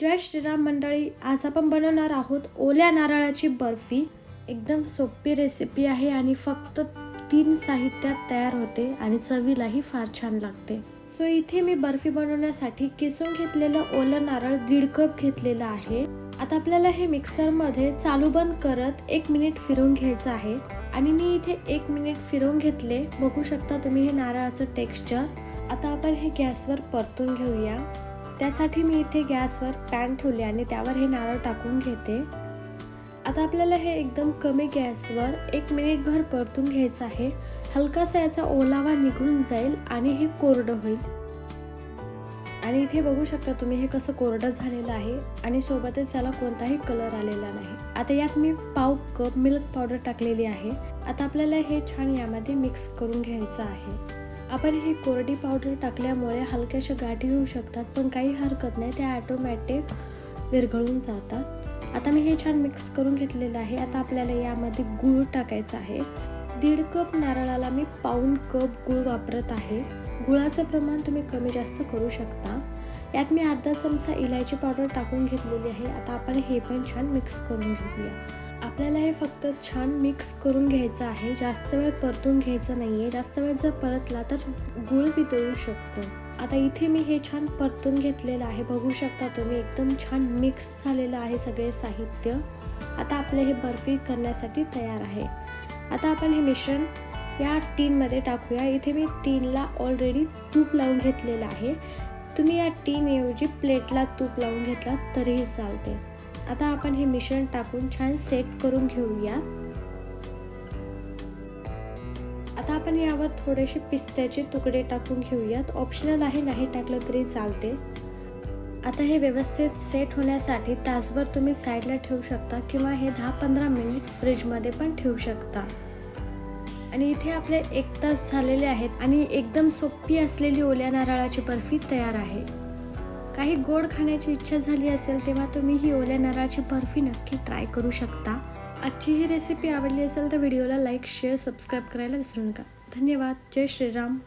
जय श्रीराम मंडळी आज आपण बनवणार आहोत ओल्या नारळाची बर्फी. एकदम सोपी रेसिपी आहे आणि फक्त तीन साहित्यात तयार होते आणि चवीलाही फार छान लागते. सो इथे मी बर्फी बनवण्यासाठी किसून घेतलेलं ओलं नारळ दीड कप घेतलेलं आहे. आता आपल्याला हे मिक्सरमध्ये चालू बंद करत एक मिनिट फिरवून घ्यायचं आहे. आणि मी इथे एक मिनिट फिरवून घेतले. बघू शकता तुम्ही हे नारळाचं टेक्स्चर आता आपण हे गॅसवर परतून घेऊया. त्यासाठी मी इथे गॅसवर पॅन ठेवले आणि त्यावर हे नारळ टाकून घेते. आता आपल्याला हे एकदम कमी गॅसवर एक मिनिटभर परतून घ्यायचं आहे. हलकासा याचा ओलावा निघून जाईल आणि हे कोरडं होईल. आणि इथे बघू शकता तुम्ही हे कसं कोरडं झालेलं आहे आणि सोबतच याला कोणताही कलर आलेला नाही. आता यात मी पाव कप मिल्क पावडर टाकलेली आहे. आता आपल्याला हे छान यामध्ये मिक्स करून घ्यायचं आहे. आपण ही कोरडी पावडर टाकल्यामुळे हलक्याशा गाठी होऊ शकतात पण काही हरकत नाही त्या ॲटोमॅटिक विरघळून जातात. आता मी हे छान मिक्स करून घेतलेलं आहे. आता आपल्याला यामध्ये गूळ टाकायचा आहे. दीड कप नारळाला मी पाऊन कप गूळ वापरत आहे. गुळाचं प्रमाण तुम्ही कमी जास्त करू शकता. यात मी अर्धा चमचा इलायची पावडर टाकून घेतलेली आहे. आता आपण हे पण छान मिक्स करून घेऊया. आपल्याला हे फक्त छान मिक्स करून घ्यायचं आहे. जास्त वेळ परतून घ्यायचं नाही आहे जास्त वेळ जर परतला तर गुळ वितळू शकतो. आता इथे मी हे छान परतून घेतलेलं आहे. बघू शकता तुम्ही एकदम छान मिक्स झालेलं आहे सगळे साहित्य. आता आपले हे बर्फी करण्यासाठी तयार आहे. आता आपण हे मिश्रण या टीनमध्ये टाकूया. इथे मी टीनला ऑलरेडी तूप लावून घेतलेलं आहे. तुम्ही या टीनऐवजी प्लेटला तूप लावून घेतला तरीही चालते. आता आपण हे मिश्रण टाकून छान सेट करून घेऊया. आता आपण यावर थोडेसे पिस्त्याचे तुकडे टाकून घेऊयात. ऑप्शनल आहे नाही टाकलं तरी चालते. आता हे व्यवस्थित सेट होण्यासाठी तासभर तुम्ही साईडला ठेवू शकता किंवा हे दहा पंधरा मिनिट फ्रीजमध्ये पण ठेवू शकता. आणि इथे आपले एक तास झालेले आहेत आणि एकदम सोपी असलेली ओल्या नारळाची बर्फी तयार आहे. काही गोड खाण्याची इच्छा झाली असेल तेव्हा तुम्ही ही ओल्या नारळाची बर्फी नक्की ट्राय करू शकता. आजची ही रेसिपी आवडली असेल तर व्हिडिओला लाईक शेअर सबस्क्राईब करायला विसरू नका. धन्यवाद. जय श्रीराम.